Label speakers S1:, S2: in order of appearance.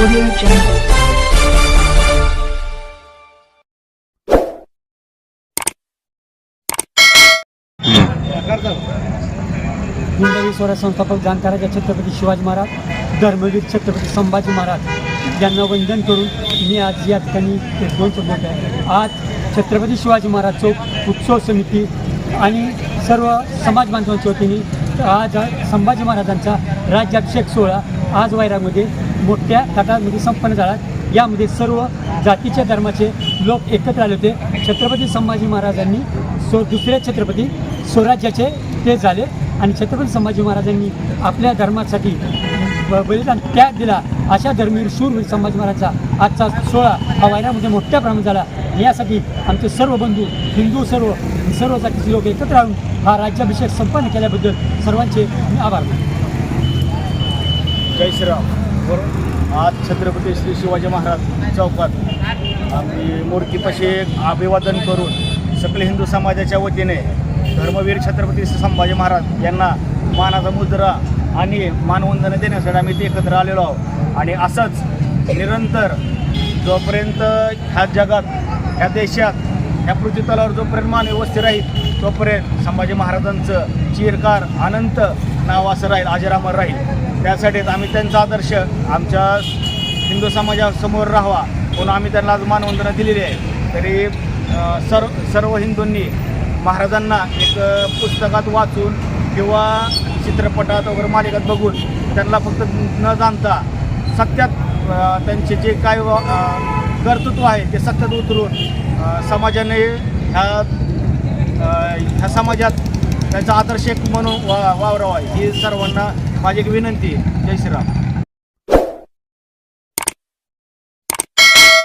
S1: Audio Jungle.
S2: हिंदवी स्वराज संस्थापक जाणकाराच्या छत्रपती शिवाजी महाराज धर्मवीर छत्रपती संभाजी महाराज यांना वंदन करून मी आज या ठिकाणी दोन शब्द आहे आज छत्रपती शिवाजी महाराज चौक उत्सव समिती आणि सर्व समाज बांधवांच्या वतीने आज संभाजी महाराजांचा राज्याभिषेक सोहळा आज वैरामध्ये मोठ्या थाटामध्ये संपन्न झाला. यामध्ये सर्व जातीच्या धर्माचे लोक एकत्र आले होते. छत्रपती संभाजी महाराजांनी सो दुसरे छत्रपती स्वराज्याचे ते झाले. आणि छत्रपती संभाजी महाराजांनी आपल्या धर्मासाठी ब- बलिदान त्याग दिला. अशा धर्मीर शूर संभाजी महाराजांचा आजचा सोहळा हा वैरामध्ये मोठ्या प्रमाणात झाला. यासाठी आमचे सर्व बंधू हिंदू सर्व सर्व जातीचे लोक एकत्र राहून हा राज्याभिषेक संपन्न केल्याबद्दल सर्वांचे मी आभार मानतो.
S3: जय श्रीराम. बरोबर आज छत्रपती श्री शिवाजी महाराज चौकात आम्ही मूर्तीपाशी एक अभिवादन करून सकल हिंदू समाजाच्या वतीने धर्मवीर छत्रपती श्री संभाजी महाराज यांना मानाचा मुद्रा आणि मानवंदना देण्यासाठी आम्ही ते एकत्र आलेलो आहोत. आणि असंच निरंतर जोपर्यंत ह्या जगात ह्या देशात ह्या पृथ्वीतलावर जोपर्यंत मानवी वस्ती राहील तोपर्यंत संभाजी महाराजांचं चिरकार अनंत नाव असं राहील अजरामर राहील. त्यासाठीच आम्ही त्यांचा आदर्श आमच्या हिंदू समाजासमोर राहावा म्हणून आम्ही त्यांना आज मानवंदना दिलेली आहे. तरी सर्व सर्व हिंदूंनी महाराजांना एक पुस्तकात वाचून किंवा चित्रपटात वगैरे मालिकात बघून त्यांना फक्त न जाणता सत्यात त्यांचे जे काय कर्तृत्व आहे ते सत्यात उतरून समाजाने ह्या ह्या समाजात त्यांचा आदर्श एक म्हणून वा वावरावा ही सर्वांना माझी एक विनंती आहे. जय श्रीराम